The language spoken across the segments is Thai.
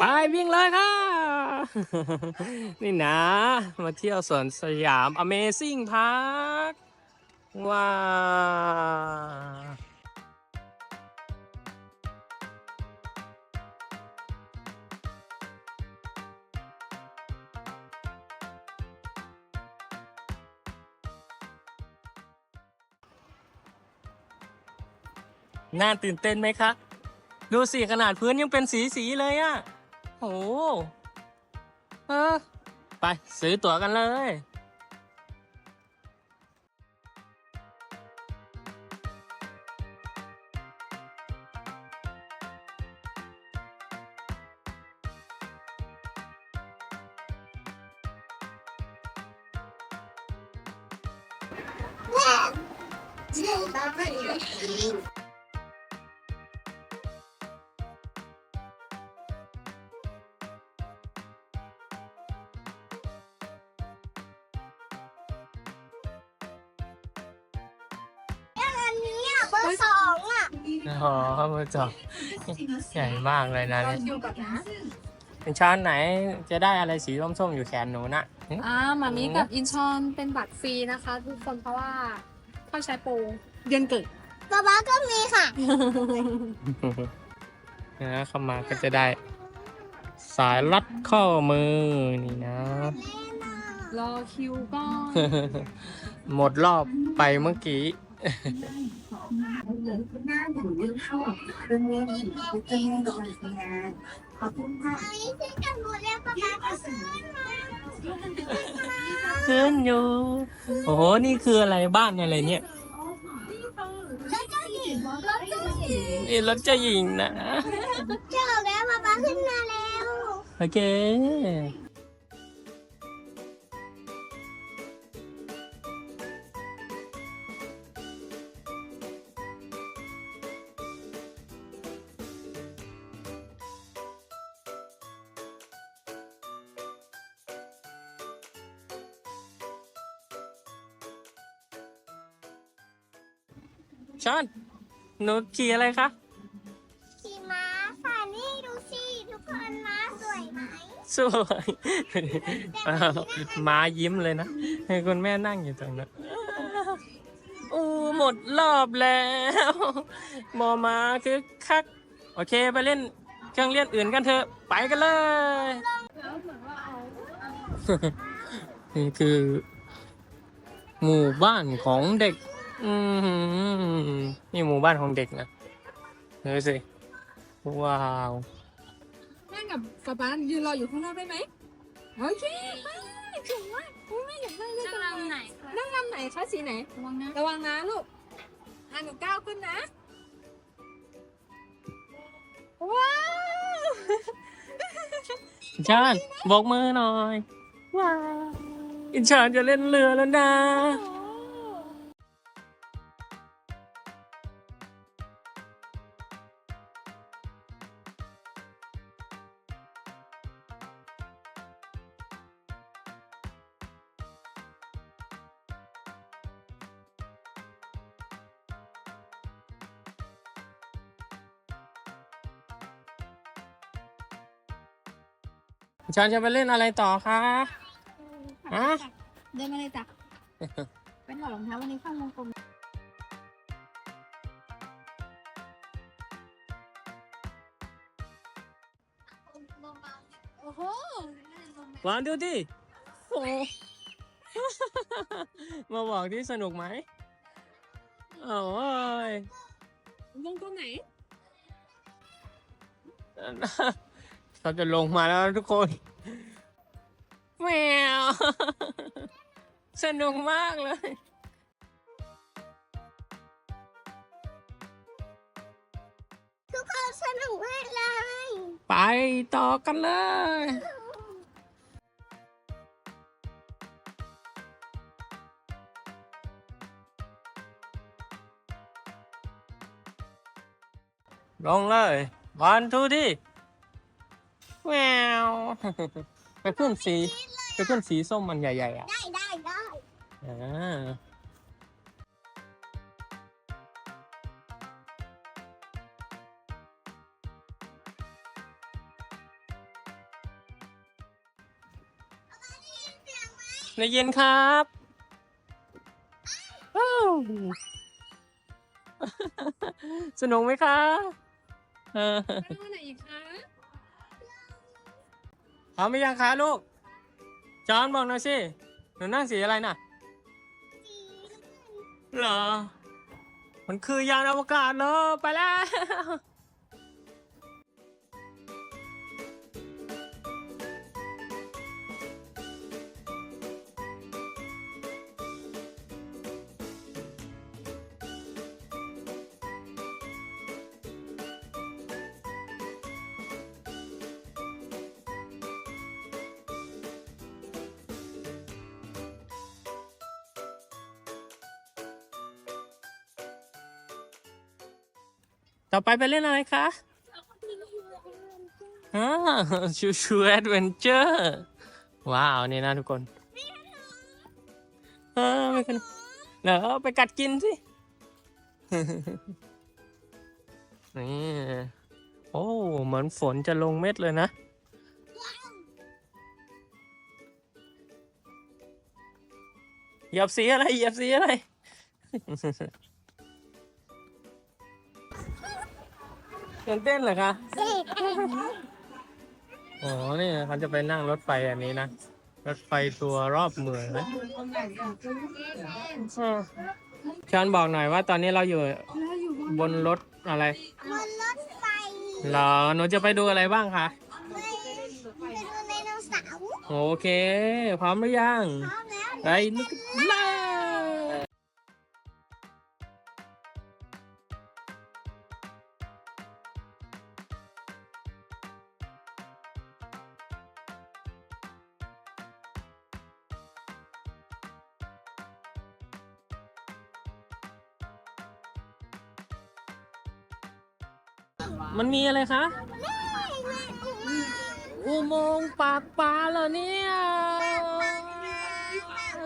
ไปวิ่งเลยค่ะ นี่นะ มาเที่ยวสวนสยาม Amazing Park ว้าน่าตื่นเต้นไหมคะ ดูสิขนาดพื้นยังเป็นสีสีเลยอะโอ้โหเออ ไปซื้อตั๋วกันเลย อันนี้อะเบอร์สองอะ อ๋อมือจอบใหญ่มากเลยนะเนี่ย อยู่กับนะ เป็นช้อนไหนจะได้อะไรสีส้มๆอยู่แขนหนูนะหึอ่ามามีกับอินชอนเป็นบัตรฟรีนะคะ ทุกคนเพราะว่าเข้าใช้โปรเดือนเกิดป๊าป๊าก็มีค่ะนะเข้ามาก็จะได้ สายรัดข้อมือนี่นะ รอคิวก่อน หมดรอบไปเมื่อกี้ อันนี้ซื้อกันหมดแล้วป๊าป๊าก็ซื้อมาขึ้นอยู่ โอ้โห นี่คืออะไรบ้านอะไรเนี่ยแล้วเจ้าหญิงรถเจ้าหญิงนี่รถเจ้าหญิงนะเจอแล้วป๊าป๊าขึ้นมาแล้ว โอเค ชอนหนูขี่อะไรคะขี่ม้าค่ะนี่ดูสิทุกคนม้าสวยไหมสวยอ้าวม้ายิ้มเลยนะให้คุณแม่นั่งอยู่ตรงนั้นอู้หมดรอบแล้วมอมาคือคัก โอเคไปเล่นเครื่องเล่นอื่นกันเถอะไปกันเลยนี่คือ หมู่บ้านของเด็ก อืมนี่หมู่บ้านของเด็กนะดูสิ ว้าว แม่กับป๊าป๊ายืนรออยู่ข้างนอกได้ไหมโอเคไปเก่งมากอุ๊ยแม่อยากได้เลยจังเลยไหนนั่งลำไหนคะสีไหน ระวังนะระวังนะลูกอะหนูก้าวขึ้นนะ ว้าว อินชานบอกมือหน่อย ว้าว อินชานจะเล่นเรือแล้วนะ ชานจะไปเล่นอะไรต่อคะฮะเดินมาเลยจ้ะเป็นถอดรองเท้าวันนี้เข้าวงกลมโอ้โหวางดูดิโอ้มาบอกที่สนุกไหมโอ้ยวงกลมไหน เราจะลงมาแล้วทุกคนแมว สนุกมากเลยทุกคนสนุกมากเลย ไปต่อกันเลย ลงเลย วันทูที่ แววไปขึ้นสีไปขึ้นสีส้มมันใหญ่ ๆ อะ ได้ได้ได้อ่าในเย็นครับอ้าวสนุกไหมคะ เออไปดูไหนอีกคะพ ร้อมไหมยังคะลูก จอนบอกหน่อยสิ หนูนั่งสีอะไรน่ะ เหรอ มันคือยานอวกาศเหรอไปแล้ว ต่อไปไปเล่นอะไรคะอ่าชูชูแอดเวนเจอร์ ว้าวนี่นะทุกคนเออไม่กันเดี๋ยวไปกัดกินสิ นี่โอ้เหมือนฝนจะลงเม็ดเลยนะ เหยียบสีอะไร เหยียบสีอะไร ตื่นเต้นเหรอคะอ๋อนี่เขาจะไปนั่งรถไฟอันนี้นะ รถไฟตัวรอบเมืองนะอืมชอนบอกหน่อยว่าตอนนี้เราอยู่แล้วอยู่บนบนรถอะไร บนรถไฟเหรอหนูจะไปดูอะไรบ้างคะไปไปดูไดโนเสาร์โอเค พร้อมหรือยังพร้อมแล้วไป มันมีอะไรคะ อุโมงค์ปากปลาเหรอเนี่ย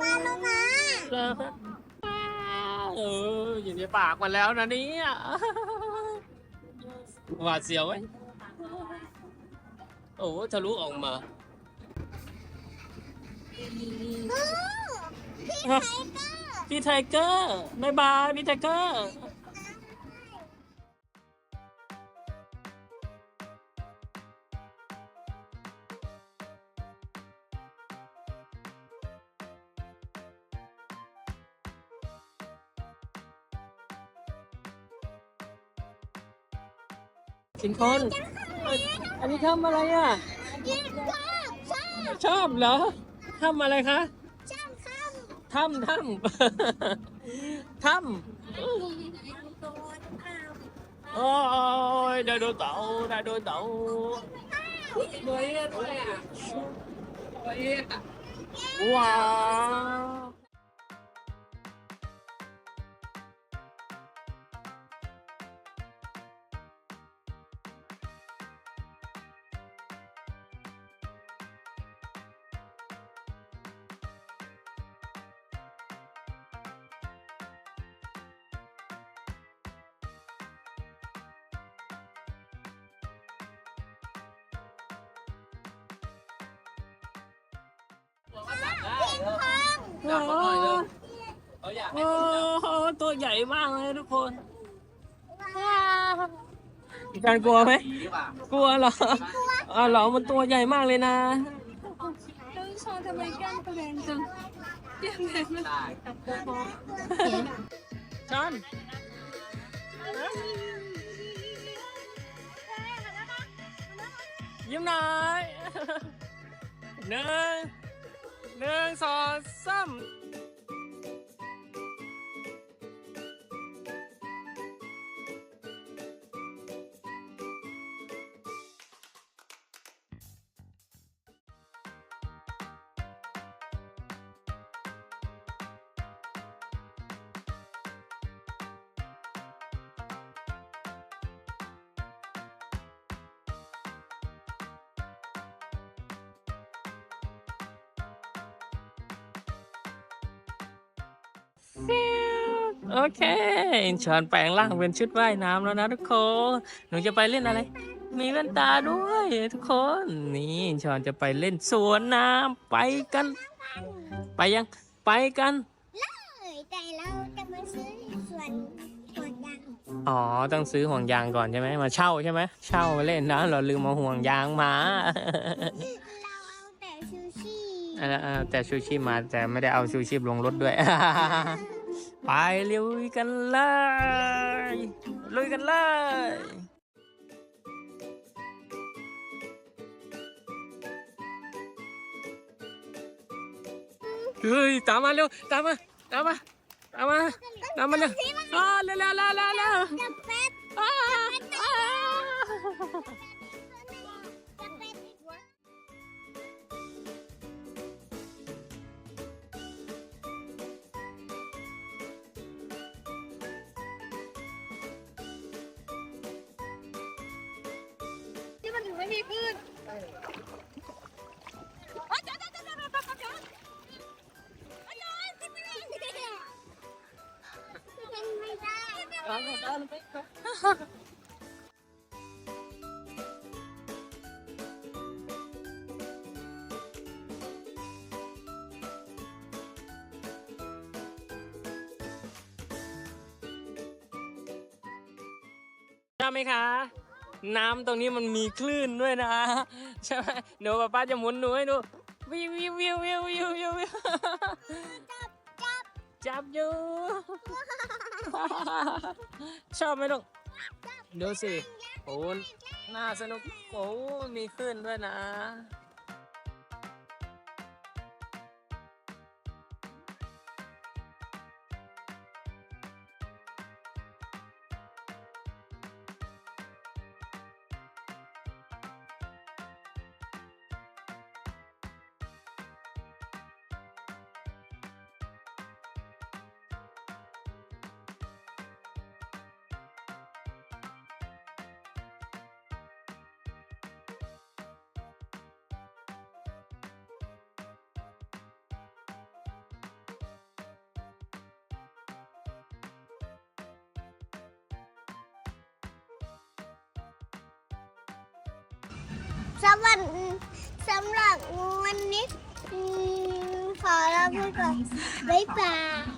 ปลาโลมาเหรอเอออยู่ในปากมันแล้วนะเนี่ยหวาดเสียวไหมโอ้ทะลุออกมา พี่ไทเกอร์ พี่ไทเกอร์บายบายพี่ไทเกอร์ สิงคอนอันนี้ทำอะไรอะยิงก็ชอบชอบเหรอทำอะไรคะชอบข้ามทำทำทำโอ้ยได้โดนเต่าได้โดนเต่าเบยด้วยอะ เบยอะว้าวโอ้โหโอ้โหตัวใหญ่มากเลยทุกคนการกลัวไหมกลัวเหรออ๋อเหรอมันตัวใหญ่มากเลยนะต้องชอนทำไมแก้มกระเด็นจังแก้มแดงมันจอนยิ้มหน่อยหนึ่ง หนึ่งสองสาม โอเคอินชอนแปลงร่างเป็นชุดว่ายน้ำแล้วนะทุกคน หนูจะไปเล่นอะไร มีแว่นตาด้วยทุกคน นี่อินชอนจะไปเล่นสวนน้ำไปกัน ไปยังไปกันเอ้ยแต่เราจะมาซื้อส่วนส่วนยางอ๋อ ต้องซื้อห่วงยางก่อนใช่ไหมมาเช่าใช่ไหมเช่ามาเล่นนะ เราลืมมาห่วงยางมา แต่ชูชีพมาแต่ไม่ได้เอาชูชีพลงรถด้วย ไปลุยกันเลยลุยกันเลยเฮ้ยตามมาเร็วตามมาตามมาตามมาตามมาเร็วอ่าเร็วเร็วเร็วเร็ว ที่มันถึงไม่มีคลื่นเป็นไม่ได้ใช่ไหมคะ น้ำตรงนี้มันมีคลื่นด้วยนะใช่ไหมเดี๋ยวป้าป้าจะหมุนดูให้ดูวิววิววิววิววิววิวจับจับอยู่ ชอบไหมลูกดูสิโอ้น่าสนุกโอ้มีคลื่นด้วยนะ สวัสดีสำหรับวันนี้อืมขอลาไปก่อนบ๊ายบาย